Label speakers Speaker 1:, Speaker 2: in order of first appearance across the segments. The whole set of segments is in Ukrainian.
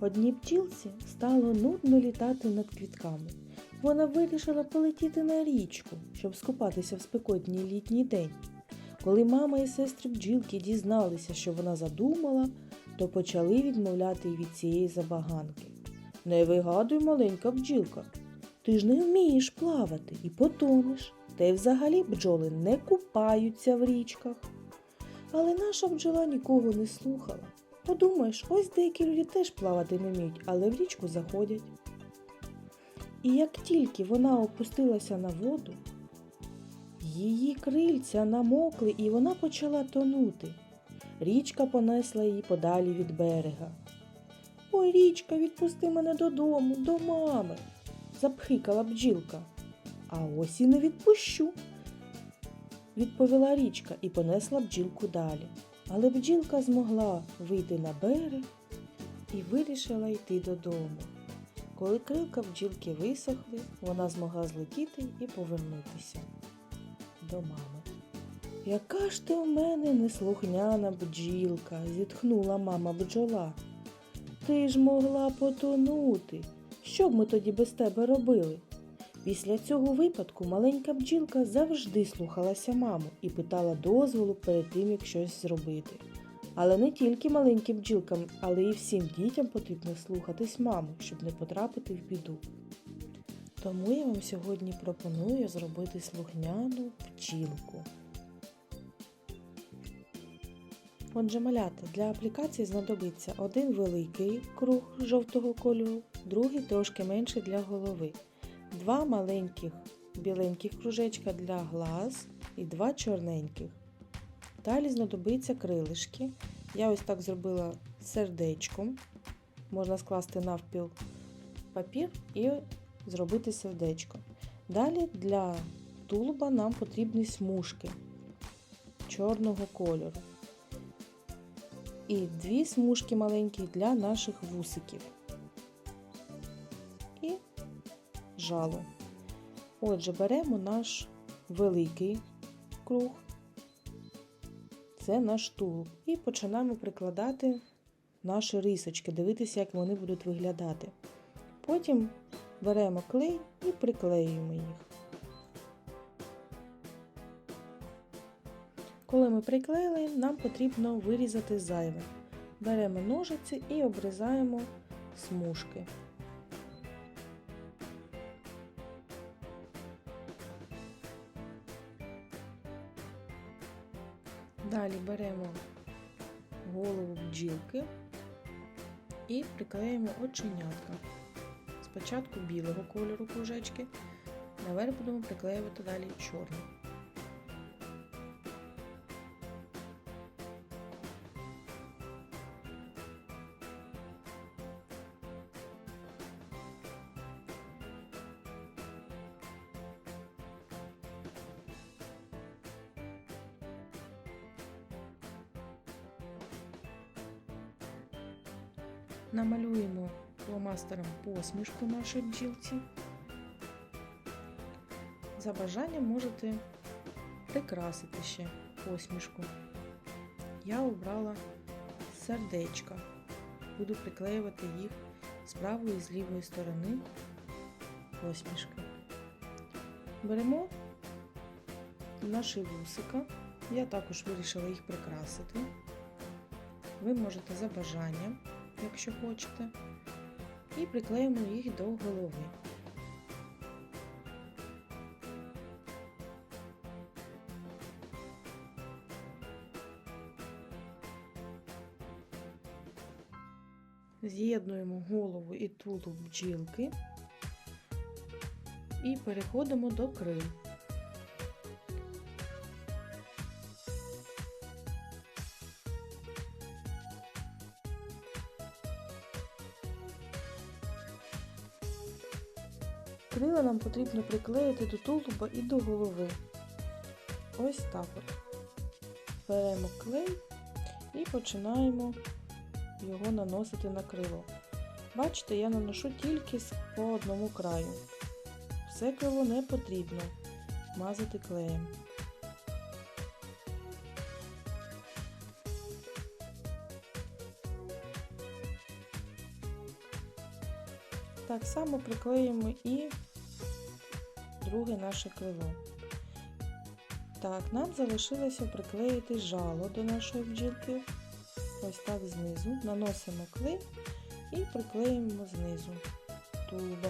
Speaker 1: Одній бджілці стало нудно літати над квітками. Вона вирішила полетіти на річку, щоб скупатися в спекотній літній день. Коли мама і сестри бджілки дізналися, що вона задумала, то почали відмовляти від цієї забаганки. Не вигадуй, маленька бджілка. Ти ж не вмієш плавати і потонеш. Та й взагалі бджоли не купаються в річках. Але наша бджола нікого не слухала. Подумаєш, ось деякі люди теж плавати не вміють, але в річку заходять. І як тільки вона опустилася на воду, її крильця намокли і вона почала тонути. Річка понесла її подалі від берега. Ой, річка, відпусти мене додому, до мами, запхикала бджілка. А ось і не відпущу, відповіла річка і понесла бджілку далі. Але бджілка змогла вийти на берег і вирішила йти додому. Коли крилка бджілки висохли, вона змогла злетіти і повернутися до мами. Яка ж ти у мене неслухняна бджілка, зітхнула мама бджола. Ти ж могла потонути. Що б ми тоді без тебе робили? Після цього випадку маленька бджілка завжди слухалася маму і питала дозволу перед тим, як щось зробити. Але не тільки маленьким бджілкам, але й всім дітям потрібно слухатись маму, щоб не потрапити в біду. Тому я вам сьогодні пропоную зробити слухняну бджілку. Отже, малята, для аплікації знадобиться один великий круг жовтого кольору, другий трошки менший для голови, два маленьких біленьких кружечка для глаз і два чорненьких. Далі знадобиться крилишки. Я ось так зробила сердечком. Можна скласти навпіл папір і зробити сердечко. Далі для тулуба нам потрібні смужки чорного кольору. І дві смужки маленькі для наших вусиків. Жало. Отже, беремо наш великий круг. Це наш тулуб. І починаємо прикладати наші рисочки, дивитися, як вони будуть виглядати. Потім беремо клей і приклеюємо їх. Коли ми приклеїли, нам потрібно вирізати зайве. Беремо ножиці і обрізаємо смужки. Далі беремо голову бджілки і приклеїмо оченятка. Спочатку білого кольору кружечки, наверх будемо приклеювати далі чорний. Намалюємо фломастером посмішку нашій бджілці. За бажанням можете прикрасити ще посмішку. Я обрала сердечка. Буду приклеювати їх з правої і з лівої сторони посмішки. Беремо наші вусика. Я також вирішила їх прикрасити. Ви можете за бажанням якщо хочете, і приклеїмо їх до голови. З'єднуємо голову і тулуб бджілки і переходимо до крил. Крила нам потрібно приклеїти до тулуба і до голови. Ось так от. Беремо клей і починаємо його наносити на крило. Бачите, я наношу тільки по одному краю. Все крило не потрібно мазати клеєм. Так само приклеїмо і друге наше крило. Так, нам залишилося приклеїти жало до нашої бджілки. Ось так знизу. Наносимо клей і приклеїмо знизу тулуба.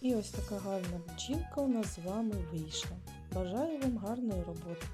Speaker 1: І ось така гарна бджілка у нас з вами вийшла. Бажаю вам гарної роботи!